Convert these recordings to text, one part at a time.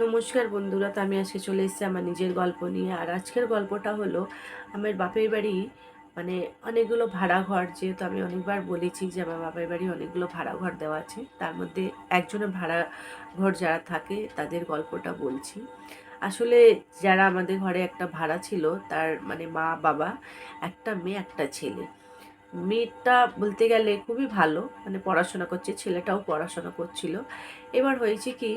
নমস্কার বন্ধুরা, তো আমি আজকে চলে এসেছি আমার নিজের গল্প নিয়ে। আর আজকের গল্পটা হলো, আমার বাপের বাড়ি মানে অনেকগুলো ভাড়া ঘর যেহেতু আমি অনেকবার বলেছি যে আমার বাপের বাড়ি অনেকগুলো ভাড়া ঘর দেওয়া আছে, তার মধ্যে একজনের ভাড়া ঘর যারা থাকে, তাদের গল্পটা বলছি। আসলে যারা আমাদের ঘরে একটা ভাড়া ছিল, তার মানে মা, বাবা, একটা মেয়ে, একটা ছেলে। মেয়েটা বলতে গেলে খুবই ভালো মানে পড়াশোনা করছে, ছেলেটাও পড়াশোনা করছিল। এবার হয়েছে কি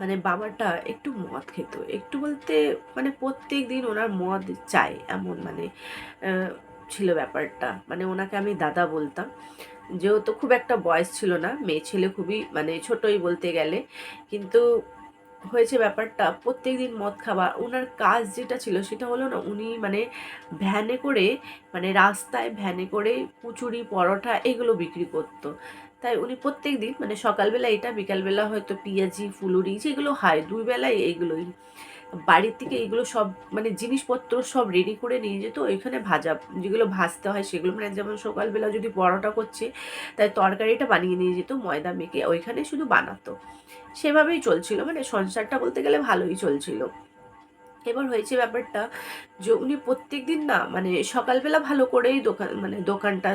মানে বাবাটা একটু মদ খেত। একটু বলতে মানে প্রত্যেক দিন ওনার মদ চায় এমন মানে ছিল ব্যাপারটা। মানে ওনাকে আমি দাদা বলতাম। যেহেতু খুব একটা বয়স ছিল না, মেয়ে ছেলে খুবই মানে ছোটই বলতে গেলে। কিন্তু হয়েছে ব্যাপারটা প্রত্যেক দিন মদ খাওয়া, ওনার কাজ যেটা ছিল সেটা হলো না, উনি মানে ভ্যানে করে মানে রাস্তায় ভ্যানে করে কুচুরি পরোটা এগুলো বিক্রি করতো। তাই উনি প্রত্যেক দিন মানে সকালবেলা এটা, বিকালবেলা হয়তো পিঁয়াজি, ফুলুরি, যেগুলো হয় দুই বেলায় এইগুলোই। বাড়ির থেকে এইগুলো সব মানে জিনিসপত্র সব রেডি করে নিয়ে যেত, ওইখানে ভাজা, যেগুলো ভাজতে হয় সেগুলো মানে যেমন সকালবেলা যদি পরোটা করছে, তাই তরকারিটা বানিয়ে নিয়ে যেত, ময়দা মেখে, ওইখানে শুধু বানাতো। সেভাবেই চলছিল মানে সংসারটা বলতে গেলে ভালোই চলছিল। এবার হয়েছে ব্যাপারটা যে উনি প্রত্যেক দিন না মানে সকালবেলা ভালো করেই দোকান মানে দোকানটা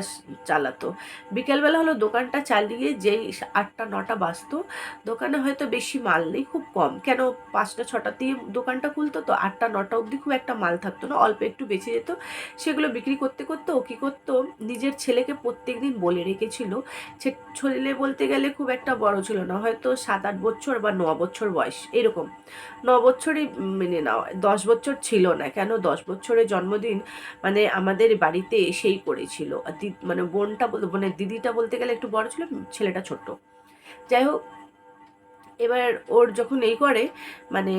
চালাতো। বিকেলবেলা হলো দোকানটা চালিয়ে যেই আটটা, নটা বাজতো। দোকানে হয়তো বেশি মাল নেই, খুব কম। কেন পাঁচটা ছটাতেই দোকানটা খুলতো তো আটটা, নটা অবধি খুব একটা মাল থাকতো না, অল্প একটু বেঁচে যেত। সেগুলো বিক্রি করতে করতে ও কী করতো, নিজের ছেলেকে প্রত্যেক দিন বলে রেখেছিল। ছেলে বলতে গেলে খুব একটা বড় ছিল না, হয়তো সাত, আট বছর বা ন বছর বয়স, এরকম। ন বছরই মেনে নেওয়া দশ বছর ছিল না, কেন দশ বছরের জন্মদিন মানে আমাদের বাড়িতে এসেই করেছিল মানে বোনটা মানে দিদিটা বলতে গেলে একটু বড় ছিল, ছেলেটা ছোট যাই হোক, এবার ওর যখন এই করে মানে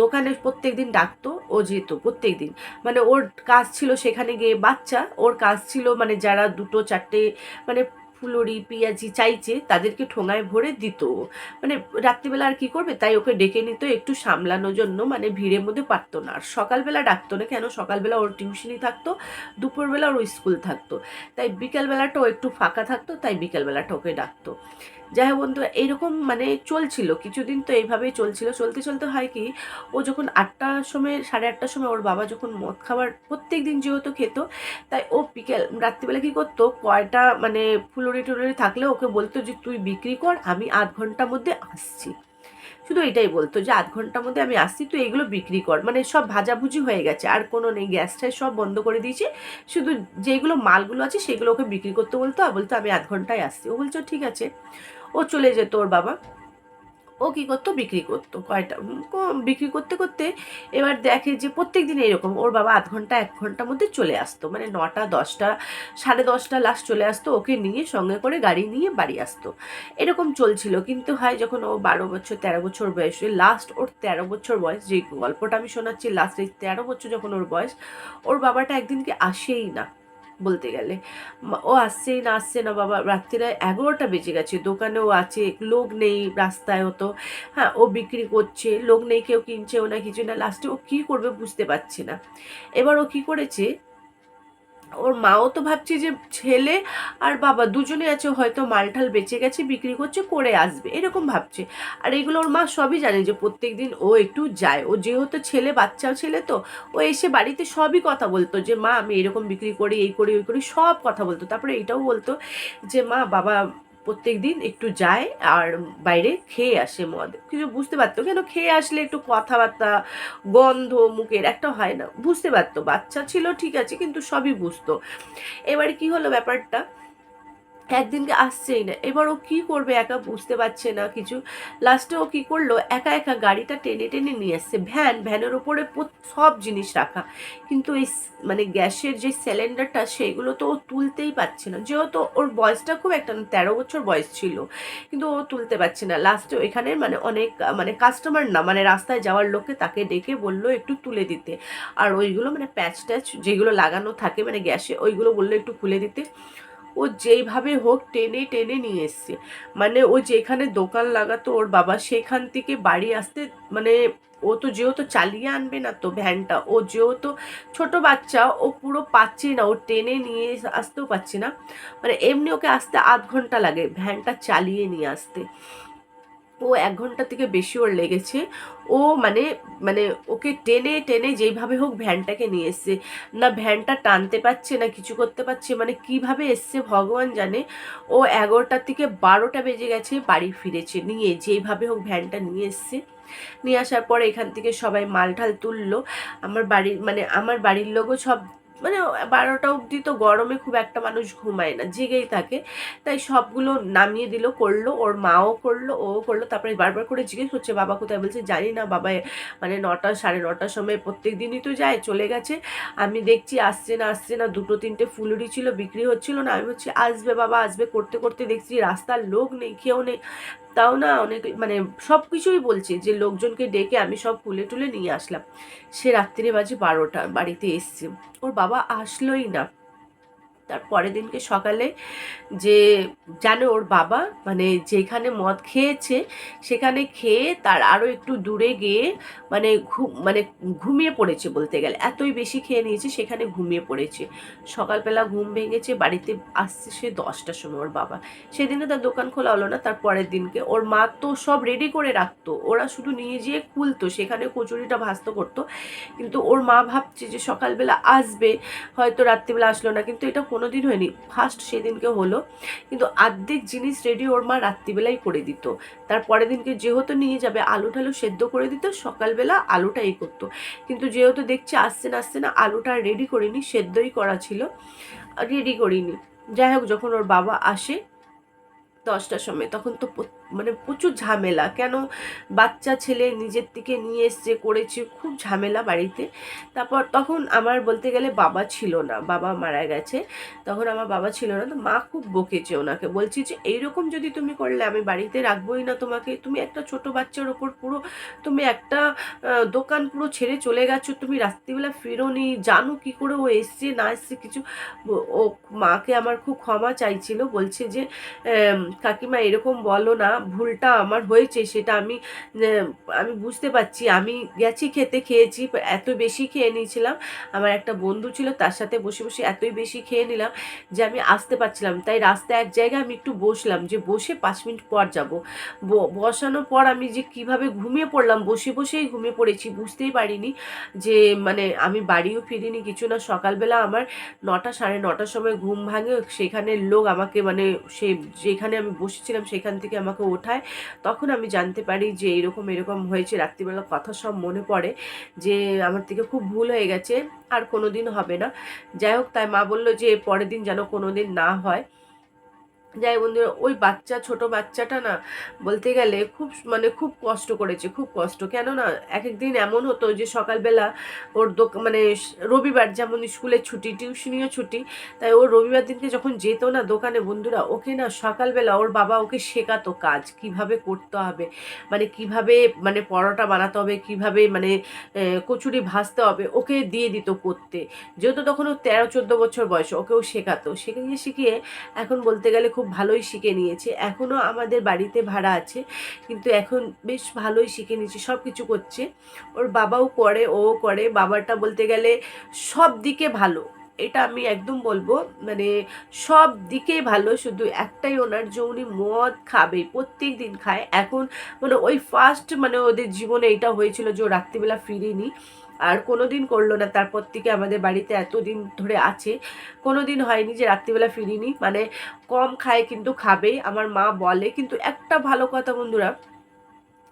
দোকানে প্রত্যেক দিন ডাকতো, ও যেত প্রত্যেক দিন। মানে ওর কাজ ছিল সেখানে গিয়ে বাচ্চা, ওর কাজ ছিল মানে যারা দুটো, চারটে মানে ফুলুরি, পেঁয়াজি চাইছে তাদেরকে ঠোঙায় ভরে দিত। মানে রাত্রিবেলা আর কি করবে? তাই ওকে ডেকে নিত একটু সামলানোর জন্য মানে ভিড়ের মধ্যে পারতো না। আর সকালবেলা ডাকতো না কেন? সকালবেলা ওর টিউশনি থাকতো, দুপুরবেলা ওর স্কুল থাকতো। তাই বিকালবেলাটাও একটু ফাঁকা থাকতো, তাই বিকালবেলাটা ওকে ডাকতো। যাই হোক বন্ধু এইরকম মানে চলছিল, কিছুদিন তো এইভাবেই চলছিল। চলতে চলতে হয় কি, ও যখন আটটার সময়, সাড়ে আটটার সময় ওর বাবা যখন মদ খাবার প্রত্যেক দিন যেহেতু খেত, তাই ও বিকেল, রাত্রিবেলা কী করতো, কয়টা মানে ফুলুরি টুলুরি থাকলে ওকে বলতো যে, তুই বিক্রি কর, আমি আধ ঘণ্টার মধ্যে আসছি। শুধু এটাই বলতো যে, আধ ঘণ্টার মধ্যে আমি আসছি, তুই এগুলো বিক্রি কর। মানে সব ভাজাভুজি হয়ে গেছে, আর কোনো নেই গ্যাসটাই সব বন্ধ করে দিয়েছে। শুধু যেগুলো মালগুলো আছে, সেগুলো ওকে বিক্রি করতে বলতো, আর বলতো, আমি আধ ঘন্টায় আসছি। ও বলছো ঠিক আছে। ও চলে যেত ওর বাবা। ও কী করতো? বিক্রি করতো কয়টা বিক্রি করতে করতে এবার দেখে যে প্রত্যেক দিন এরকম ওর বাবা আধ ঘণ্টা, এক ঘণ্টার মধ্যে চলে আসতো। মানে নটা, দশটা, সাড়ে দশটা লাস্ট চলে আসতো ওকে নিয়ে, সঙ্গে করে গাড়ি নিয়ে বাড়ি আসতো। এরকম চলছিল। কিন্তু হয় যখন ও বারো বছর, তেরো বছর বয়স লাস্ট ওর তেরো বছর বয়স যে গল্পটা আমি শোনাচ্ছি লাস্ট এই তেরো বছর যখন ওর বয়স, ওর বাবাটা একদিনকে আসেই না। বলতে গেলে। ও আসছেই না, আসছে না, বাবা রাত্রিরা এগারোটা বেজে গেছে। দোকানেও আছে, লোক নেই রাস্তায় হতো হ্যাঁ ও বিক্রি করছে, লোক নেই, কেউ কিনছেও না, কিছু না। লাস্টে ও কী করবে বুঝতে পারছে না। এবার ও কী করেছে ওর মাও তো ভাবছে যে ছেলে আর বাবা দুজনে আছে, হয়তো মালঠাল বেঁচে গেছে, বিক্রি করছে, করে আসবে। এরকম ভাবছে। আর এগুলো ওর মা সবই জানে যে প্রত্যেক দিন ও একটু যায়। ও যেহেতু ছেলে, বাচ্চাও ছেলে তো, ও এসে বাড়িতে সবই কথা বলতো যে, মা, আমি এরকম বিক্রি করি, এই করি, ওই করি, সব কথা বলতো। তারপরে এটাও বলতো যে, মা, বাবা প্রত্যেক দিন একটু যায় আর বাইরে খেয়ে আসে মদ। কিছু বুঝতে পারতো, কেন খেয়ে আসলে একটু কথাবার্তা, গন্ধ, মুখের একটা হয় না। বুঝতে পারতো, বাচ্চা ছিল ঠিক আছে, কিন্তু সবই বুঝতো। এবারে কি হলো ব্যাপারটা? একদিনকে আসছেই না। এবার ও কী করবে একা বুঝতে পারছে না কিছু। লাস্টে ও কী করল? একা একা গাড়িটা টেনে টেনে নিয়ে আসছে। ভ্যান, ভ্যানের ওপরে সব জিনিস রাখা। কিন্তু এই মানে গ্যাসের যে সিলিন্ডারটা সেগুলো তো ও তুলতেই পারছে না। যেহেতু ওর বয়সটা খুব একটা তেরো বছর বয়স ছিল। কিন্তু ও তুলতে পারছে না। লাস্টে ওইখানে মানে অনেক মানে কাস্টমার না মানে রাস্তায় যাওয়ার লোককে তাকে ডেকে বলল একটু তুলে দিতে। আর ওইগুলো মানে প্যাচ ট্যাচ যেগুলো লাগানো থাকে মানে গ্যাসে, ওইগুলো বলল একটু খুলে দিতে। ও যেইভাবে হোক টেনে টেনে নিয়ে এসছে। মানে ও যেখানে দোকান লাগাতো ওর বাবা সেখান থেকে বাড়ি আসতে মানে ও তো যেহেতু চালিয়ে আনবে না তো ভ্যানটা, ও যেহেতু ছোট বাচ্চা, ও পুরো পাচ্ছে না, ও টেনে নিয়ে আসতেও পাচ্ছে না। মানে এমনি ওকে আসতে আধ ঘণ্টা লাগে ভ্যানটা চালিয়ে নিয়ে আসতে। ও এক ঘণ্টা থেকে বেশি ওর লেগেছে। ও মানে মানে ওকে টেনে টেনে যেইভাবে হোক ভ্যানটাকে নিয়ে এসছে। না ভ্যানটা টানতে পারছে, না কিছু করতে পারছে মানে কীভাবে এসছে ভগবান জানে। ও এগারোটার থেকে বারোটা বেজে গেছে, বাড়ি ফিরেছে, নিয়ে যেইভাবে হোক ভ্যানটা নিয়ে এসছে। নিয়ে আসার পরে এখান থেকে সবাই মাল মালঠাল তুললো। আমার বাড়ির মানে আমার বাড়ির লোকও সব মানে বারোটা অবধি তো গরমে খুব একটা মানুষ ঘুমায় না, জেগেই থাকে। তাই সবগুলো নামিয়ে দিল, করল, ওর মাও করল ও করল, তারপরে বারবার করে জিজ্ঞেস করছে, বাবা কোথায়? বলছে, জানি না, বাবা মানে নটা, সাড়ে নটার সময় প্রত্যেক দিনই তো যায়, চলে গেছে। আমি দেখছি আসছে না আসছে না, দুটো, তিনটে ফুলুরি ছিল, বিক্রি হচ্ছিল না। আমি বলছি, আসবে বাবা, আসবে। করতে করতে দেখছি রাস্তার লোক নেই, কেউ নেই। তাও না অনেক মানে সব কিছুই বলছে যে লোকজনকে ডেকে আমি সব ফুলে টুলে নিয়ে আসলাম। সে রাত্রিরে বাজে বারোটা, বাড়িতে এসছে। ওর বাবা আসলোই না। তার পরের দিনকে সকালে যে জানে ওর বাবা মানে যেখানে মদ খেয়েছে সেখানে খেয়ে তার আরও একটু দূরে গিয়ে মানে ঘুম মানে ঘুমিয়ে পড়েছে বলতে গেলে। এতই বেশি খেয়ে নিয়েছে সেখানে ঘুমিয়ে পড়েছে। সকালবেলা ঘুম ভেঙেছে, বাড়িতে আসছে সে দশটার সময় ওর বাবা। সেদিনে তার দোকান খোলা হলো না, তার পরের দিনকে। ওর মা তো সব রেডি করে রাখতো। ওরা শুধু নিয়ে যেয়ে খুলতো, সেখানে কচুরিটা ভাস্ত করতো। কিন্তু ওর মা ভাবছে যে সকালবেলা আসবে, হয়তো রাত্রিবেলা আসলো না। কিন্তু এটা কোনো দিন হয়নি। ফার্স্ট সেদিনকে হলো। কিন্তু আর্ধেক জিনিস রেডি ওর মা রাত্রিবেলাই করে দিত। তার পরের দিনকে যেহেতু নিয়ে যাবে, আলু ঠালু সেদ্ধ করে দিত, সকালবেলা আলুটাই করতো। কিন্তু যেহেতু দেখছি আসছে না আসছে না, আলুটা রেডি করিনি, সেদ্ধই করা ছিল। রেডি করিনি। যাই হোক, যখন ওর বাবা আসে দশটার সময়, তখন তো মানে প্রচুর ঝামেলা। কেন বাচ্চা ছেলে নিজের থেকে নিয়ে এসছে, করেছে, খুব ঝামেলা বাড়িতে। তারপর তখন আমার বলতে গেলে বাবা ছিল না, বাবা মারা গেছে। তখন আমার বাবা ছিল না, তো মা খুব বকেছে ওনাকে। বলছি যে, এইরকম যদি তুমি করলে, আমি বাড়িতে রাখবোই না তোমাকে। তুমি একটা ছোট বাচ্চার ওপর পুরো, তুমি একটা দোকান পুরো ছেড়ে চলে গেছো। তুমি রাত্রিবেলা ফেরোনি, জানো কি করে ও এসছে, না এসছে, কিছু। ও মাকে আমার খুব ক্ষমা চাইছিল। বলছে যে কাকিমা, এরকম বলো না, ভুলটা আমার হয়েছে, সেটা আমি আমি বুঝতে পারছি। আমি গেছি খেতে, খেয়েছি, এত বেশি খেয়ে নিয়েছিলাম। আমার একটা বন্ধু ছিল, তার সাথে বসে বসে এতই বেশি খেয়ে নিলাম যে আমি আসতে পারছিলাম তাই রাস্তায় এক জায়গায় আমি একটু বসলাম যে বসে পাঁচ মিনিট পর যাব। বসানোর পর আমি যে কীভাবে ঘুমিয়ে পড়লাম, বসে, বসেই ঘুমিয়ে পড়েছি, বুঝতেই পারিনি যে মানে আমি বাড়িও ফিরিনি, কিছু না। সকালবেলা আমার নটা, সাড়ে নটার সময় ঘুম ভাঙে সেখানে লোক আমাকে মানে সে, যেখানে আমি বসেছিলাম সেখান থেকে আমাকে ওঠায়, তখন আমি জানতে পারি যে এরকম এরকম হয়েছে। রাত্রিবেলা কথা সব মনে পড়ে যে আমার থেকে খুব ভুল হয়ে গেছে, আর কোনো দিন হবে না। যাই হোক, তাই মা বলল যে পরের দিন যেন কোনো দিন না হয়। যাই বন্ধুরা, ওই বাচ্চা, ছোট বাচ্চাটা না বলতে গেলে খুব মানে খুব কষ্ট করেছে, খুব কষ্ট। কেন না এক একদিন এমন হতো যে সকালবেলা ওর দোকান মানে রবিবার যেমন স্কুলের ছুটি, টিউশনিও ছুটি, তাই ওর রবিবার দিনকে যখন যেত না দোকানে বন্ধুরা, ওকে না সকালবেলা ওর বাবা ওকে শেখাতো কাজ, কীভাবে করতে হবে মানে কীভাবে মানে পরোটা বানাতে হবে, কীভাবে মানে কচুরি ভাজতে হবে, ওকে দিয়ে দিত করতে। যেহেতু তখন ও তেরো, চোদ্দ বছর বয়স, ওকেও শেখাতো। শিখিয়ে শিখিয়ে এখন বলতে গেলে খুব ভালোই শিখে নিয়েছে। এখনও আমাদের বাড়িতে ভাড়া আছে, কিন্তু এখন বেশ ভালোই শিখে নিয়েছে সব কিছু করছে। ওর বাবাও করে ও করে। বাবাটা বলতে গেলে সব দিকে ভালো। এটা আমি একদম বলব মানে সব দিকে ভালো, শুধু একটাই ওনার যে উনি মদ খাবে, প্রত্যেক দিন খায়। এখন মানে ওই ফার্স্ট মানে ওদের জীবনে এটা হয়েছিল যে ও রাত্রিবেলা ফিরিনি। আর কোনো দিন করল না। তারপর থেকে আমাদের বাড়িতে এতদিন ধরে আছে। কোনো দিন হয়নি যে রাত্রিবেলা ফিরিনি। মানে কম খায় কিন্তু খাবে, আমার মা বলে। কিন্তু একটা ভালো কথা বন্ধুরা,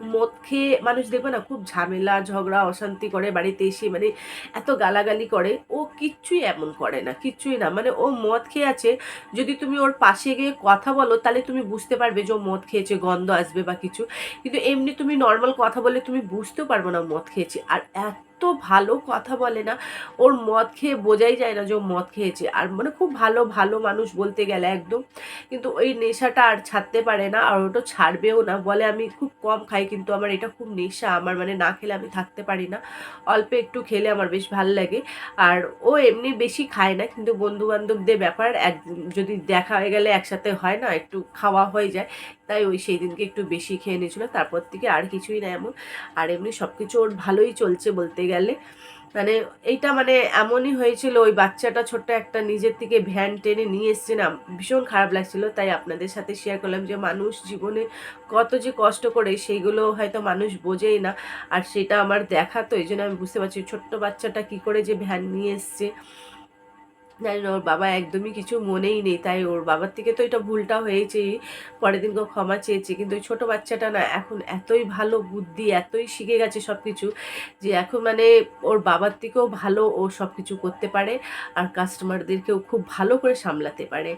মদ খেয়ে মানুষ দেখবে না খুব ঝামেলা, ঝগড়া, অশান্তি করে বাড়িতে এসে মানে এত গালাগালি করে। ও কিচ্ছুই এমন করে না, কিচ্ছুই না। মানে ও মদ খেয়ে আছে। যদি তুমি ওর পাশে গিয়ে কথা বলো, তাহলে তুমি বুঝতে পারবে যে ও মদ খেয়েছে, গন্ধ আসবে বা কিছু। কিন্তু এমনি তুমি নর্মাল কথা বলে তুমি বুঝতেও পারব না মদ খেয়েছে। আর এত ভালো কথা বলে না। ওর মদ খেয়ে বোঝাই যায় না যে ও মদ খেয়েছে। আর মানে খুব ভালো ভালো মানুষ বলতে গেলে একদম। কিন্তু ওই নেশাটা আর ছাড়তে পারে না আর ওটা ছাড়বেও না। বলে আমি খুব কম খাই কিন্তু আমার এটা খুব নেশা। আমার মানে না খেলে আমি থাকতে পারি না। অল্প একটু খেলে আমার বেশ ভালো লাগে। আর ও এমনি বেশি খায় না কিন্তু বন্ধু বান্ধবদের ব্যাপার এক যদি দেখা হয়ে গেলে একসাথে হয় না, একটু খাওয়া হয়ে যায়, তাই ওই সেই দিনকে একটু বেশি খেয়ে নিয়েছিল। তারপর থেকে আর কিছুই না এমন। আর এমনি সব কিছু ওর ভালোই চলছে বলতে গেলে। গেলে মানে এইটা মানে এমনই হয়েছিল, ওই বাচ্চাটা ছোট্ট একটা নিজের থেকে ভ্যান টেনে নিয়ে এসছে না, ভীষণ খারাপ লাগছিল। তাই আপনাদের সাথে শেয়ার করলাম যে মানুষ জীবনে কত যে কষ্ট করে, সেইগুলো হয়তো মানুষ বোঝেই না। আর সেটা আমার দেখা তো, এই জন্য আমি বুঝতে পারছি ছোট্ট বাচ্চাটা কি করে যে ভ্যান নিয়ে এসছে। জানি না, ওর বাবা একদমই কিছু মনেই নেই। তাই ওর বাবার থেকে তো এটা ভুলটা হয়েছেই পরের দিনকে ক্ষমা চেয়েছে। কিন্তু ওই ছোটো বাচ্চাটা না এখন এতই ভালো বুদ্ধি, এতই শিখে গেছে সব কিছু যে এখন মানে ওর বাবার থেকেও ভালো ও সব কিছু করতে পারে আর কাস্টমারদেরকেও খুব ভালো করে সামলাতে পারে।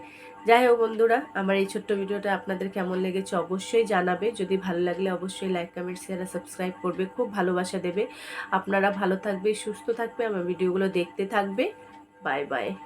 যাই হোক বন্ধুরা, আমার এই ছোট্ট ভিডিওটা আপনাদের কেমন লেগেছে অবশ্যই জানাবে। যদি ভালো লাগলে অবশ্যই লাইক কমেন্ট শেয়ার আর সাবস্ক্রাইব করবে। খুব ভালোবাসা দেবে। আপনারা ভালো থাকবে, সুস্থ থাকবে, আমার ভিডিওগুলো দেখতে থাকবে। Bye bye.